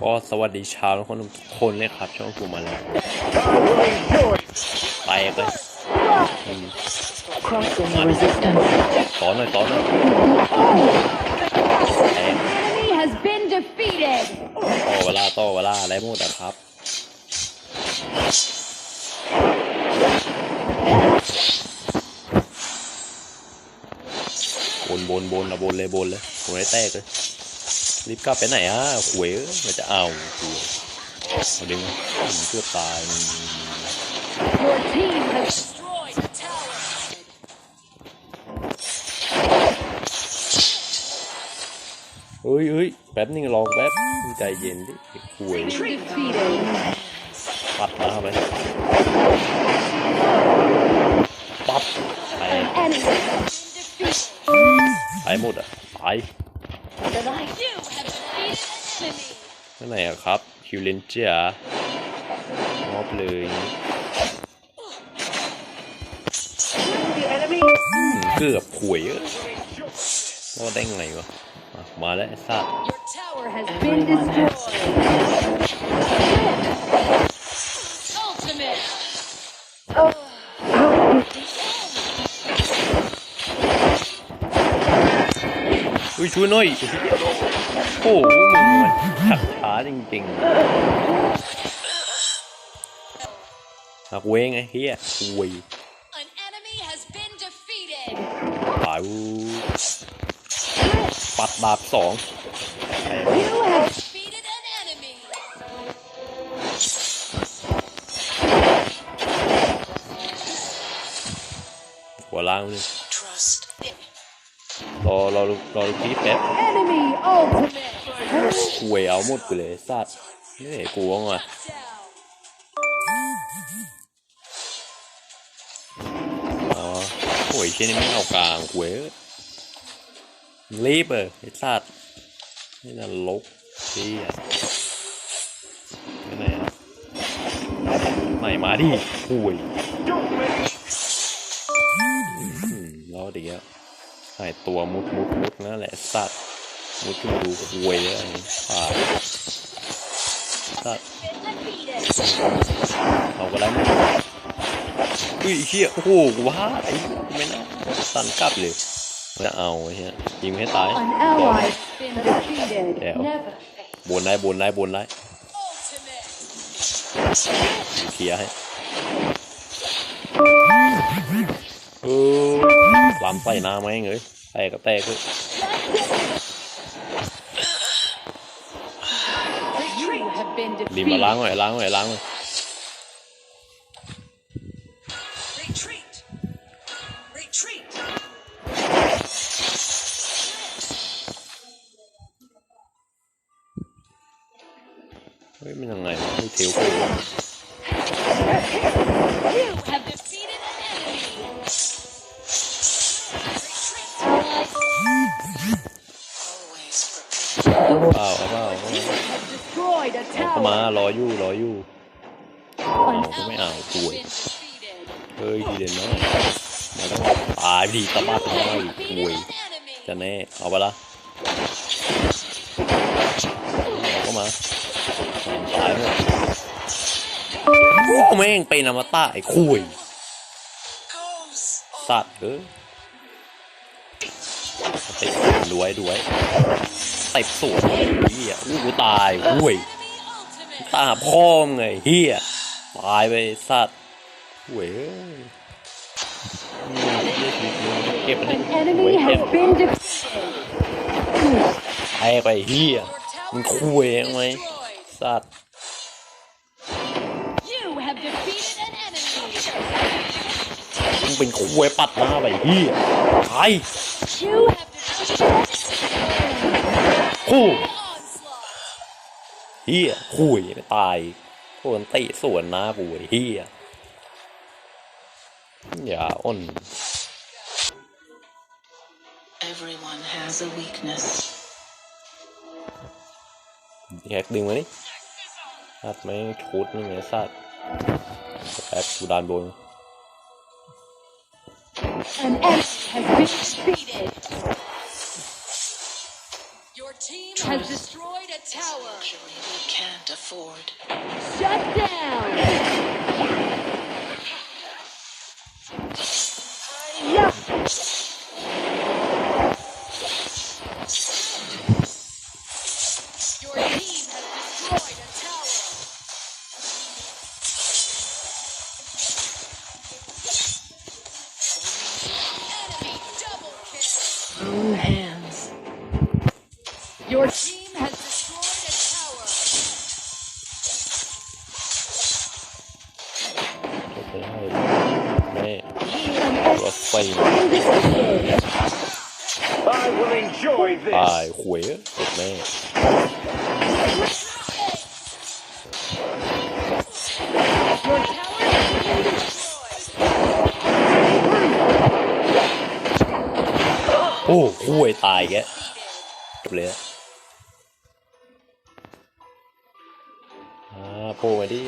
ก็สวัสดีชาวทุกคนทุกคนเลยครับ ช่องกูมาแล้ว ไปเลยอืม Crossing the resistance. ต่อหน่อยต่อหน่อยแตก Enemy has been defeated. ต่อเวลาต่อเวลาอะไรหมดอะครับบนบนบนอะบนเลยบนเลยโหยแตกเลย รีบกลับไปไหนอะหวยเอ้ยมันจะเอาหวยเอาดึงมันเกือบตาย Your team has destroyed a tower. เฮ้ยเฮ้ยแป๊บนึงรอแป๊บใจเย็นดิไอ้หวย been defeated. ปัดมาทำไมปั๊บไป Enemy has been defeated. ไปหมดอะไป You have defeated an enemy. นั่นไหนอะครับคิวเลนเจียมอบเลยอืมเกือบหวยเอ้ยรอดได้ไงวะอะมาแล้วไอ้สัตว์ Your tower อุ้ยช่วยหน่อยโอ้โหมึงมันขัดขาจริงๆหักเว้งไงเฮียหวย An enemy has been defeated. ตายวูปัดดาบสอง You have Defeated an enemy. หัวล่างนี่ Trust. รอรอรอลูกพี่แป๊บ enemy ultimate. หวยเอาหมดไปเลยไอ้สัตว์นี่กูว่าไง Down. อ๋อโอ้ยเช่นนี้ไม่เอากลางหวยรีบเออไอ้สัตว์นี่น่ะลกที่อะไม่ไหนอะไหนมาดิหวยอืมรอดอีกแล้ว หายตัวมุดมุดมุดนั่นแหละไอ้สัตว์มุดขึ้นมาดูหวยเลยไอ้ป่าสัตว์ Defeated. เอาก็ได้ไหมอุ้ยเฮียโอ้โหกูว่าไอ้ไม่น่าสันกลับเลยจะเอาไอ้เฮียยิงให้ตาย An ally has been defeated. Yeah. Never บนได้บนได้บนได้ Ultimate. เคลียร์ให้เออ ลำใส่น้าแม่งเลยแตกก็แตกเลย You have been รีมาล้างหน่อยล้างหน่อยล้างหน่อยเฮ้ยมันยังไงไม่เทลกู เปล่าเอาเปล่า Destroyed a เอาเข้ามา tower. รออยู่รออยู่ An กูไม่เอา Has ป่วย been defeated. เฮ้ยทีเด่นน้อยมาต้องตายไปดีตะบัดน้อย Defeated ป่วย an enemy. จะแน่เอาไปะละเอาเข้ามาตายหมดโอ้แม่งเป็นอมตะไอ้คุย Goes. สัตว์เออติดรวยรวย ติดสวนเฮียอู้กูตายคุยตาพ่อมไงเฮียตายไปสัตว์เว้ยเก็บไป An หวยไอ้ไปเฮียมึงคุยไหมสัตว์มึงเป็นคุยปัดหน้าไปเฮียตา คู่ an onslaught. เฮียคุยไม่ตายโคนติสวนหน้ากูไอ้เฮียอย่าอ้น Everyone has a weakness. แฮกดึงมานี่สัตว์ไม่งชุดนี่ไงสัตว์แป๊บกูดานบน An enemy has been defeated. Team Has has destroyed a tower. Luxury we can't afford. Shut down. ตัวไฟ I will enjoy ตา this. ยหวยเด็กแม่โอ้หวยตายแกจบเลยอะอ่าโผล่มาดิ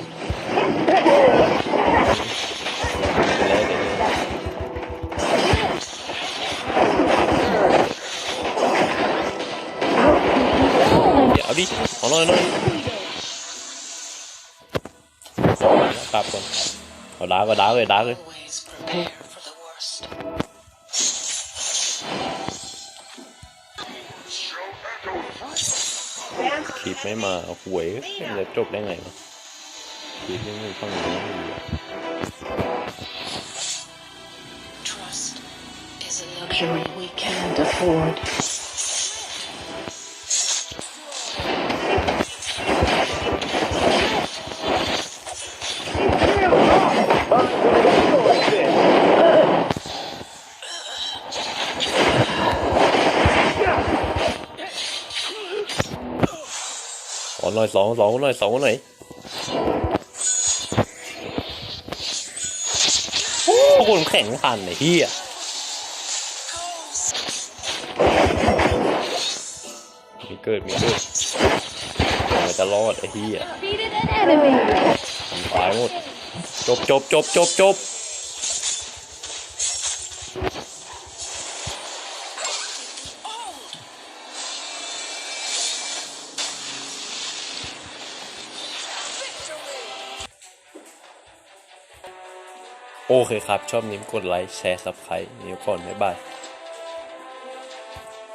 เอาเอหน่อยหน่อยกลับก่อนเอาดากเอาดาเลยดาเลยคลิปไม่มาหวยจะจบได้ไงวะคลิปยังไม่ฟังเลยไม่ดีอะ Trust is a luxury we can't afford. องหน่อยสองสองหน่อยสองหน่อยโอ้คนแข่งทันไอ้เหี้ยมีเกิดมีเกิดมันจะรอดไอ้เหี้ย Defeated an enemy. ตายหมด จบจบจบจบจบ โอเคครับ ชอบนิ้มกดไลค์แชร์ซับสไครต์นิ้วก่อนบ๊ายบาย